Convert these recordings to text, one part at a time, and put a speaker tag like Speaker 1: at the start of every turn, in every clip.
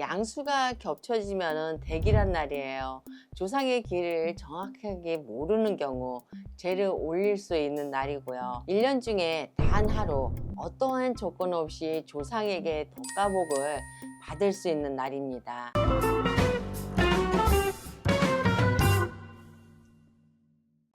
Speaker 1: 양수가 겹쳐지면은 대기란 날이에요. 조상의 길을 정확하게 모르는 경우 죄를 올릴 수 있는 날이고요. 1년 중에 단 하루 어떠한 조건 없이 조상에게 덕가복을 받을 수 있는 날입니다.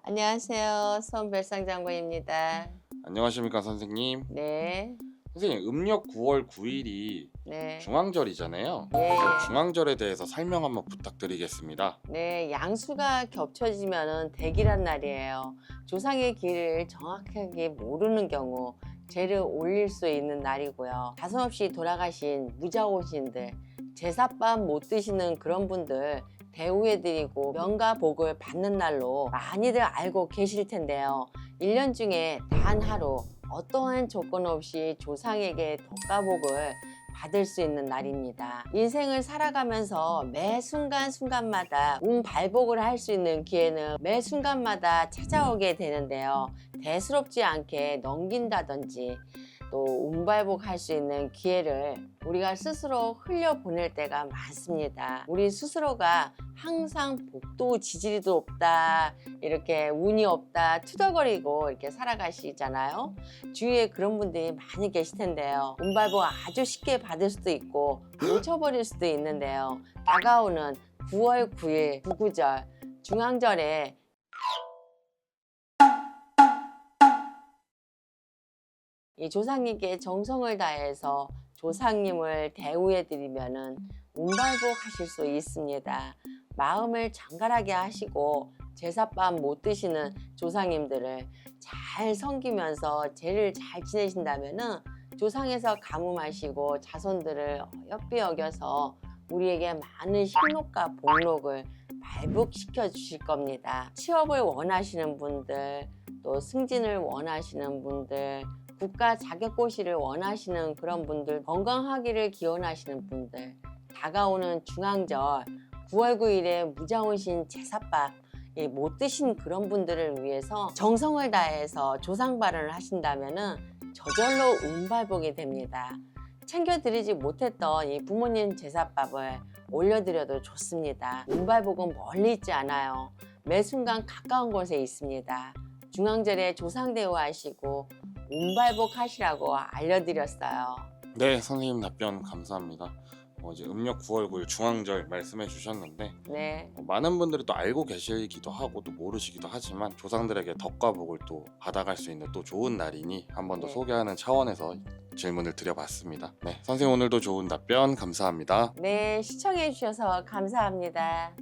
Speaker 1: 안녕하세요. 손별상 장관입니다.
Speaker 2: 안녕하십니까 선생님.
Speaker 1: 네,
Speaker 2: 선생님 음력 9월 9일이
Speaker 1: 네.
Speaker 2: 중앙절이잖아요.
Speaker 1: 네.
Speaker 2: 그래서 중앙절에 대해서 설명 한번 부탁드리겠습니다.
Speaker 1: 네, 양수가 겹쳐지면은 대기란 날이에요. 조상의 길을 정확하게 모르는 경우 죄를 올릴 수 있는 날이고요. 자손 없이 돌아가신 무자오신들, 제사밥 못 드시는 그런 분들 대우해드리고 명가 복을 받는 날로 많이들 알고 계실 텐데요. 1년 중에 단 하루 어떠한 조건 없이 조상에게 덕가복을 받을 수 있는 날입니다. 인생을 살아가면서 매 순간순간마다 운 발복을 할 수 있는 기회는 매 순간마다 찾아오게 되는데요. 대수롭지 않게 넘긴다든지 또 운발복 할 수 있는 기회를 우리가 스스로 흘려보낼 때가 많습니다. 우리 스스로가 항상 복도 지지리도 없다, 이렇게 운이 없다, 투덜거리고 이렇게 살아가시잖아요. 주위에 그런 분들이 많이 계실 텐데요. 운발복 아주 쉽게 받을 수도 있고 놓쳐버릴 수도 있는데요. 다가오는 9월 9일 구구절 중앙절에 이 조상님께 정성을 다해서 조상님을 대우해 드리면은 운발복 하실 수 있습니다. 마음을 장갈하게 하시고 제사밥 못 드시는 조상님들을 잘 섬기면서 제를 잘 지내신다면은 조상에서 가뭄하시고 자손들을 어여삐 여겨서 우리에게 많은 hin록과 복록을 발복시켜 주실 겁니다. 취업을 원하시는 분들, 또 승진을 원하시는 분들, 국가 자격고시를 원하시는 그런 분들, 건강하기를 기원하시는 분들, 다가오는 중앙절 9월 9일에 무자온신 제사밥 이못 드신 그런 분들을 위해서 정성을 다해서 조상 발언을 하신다면은 저절로 운발복이 됩니다. 챙겨드리지 못했던 이 부모님 제사밥을 올려드려도 좋습니다. 운발복은 멀리 있지 않아요. 매 순간 가까운 곳에 있습니다. 중앙절에 조상 대우하시고 운발복 하시라고 알려드렸어요.
Speaker 2: 네, 선생님 답변 감사합니다. 어, 이제 음력 9월 9일 중앙절 말씀해 주셨는데
Speaker 1: 네,
Speaker 2: 어, 많은 분들이 또 알고 계시기도 하고 또 모르시기도 하지만 조상들에게 덕과 복을 또 받아갈 수 있는 또 좋은 날이니 한 번 더
Speaker 1: 네.
Speaker 2: 소개하는 차원에서 질문을 드려봤습니다. 네, 선생님 오늘도 좋은 답변 감사합니다.
Speaker 1: 네 시청해 주셔서 감사합니다.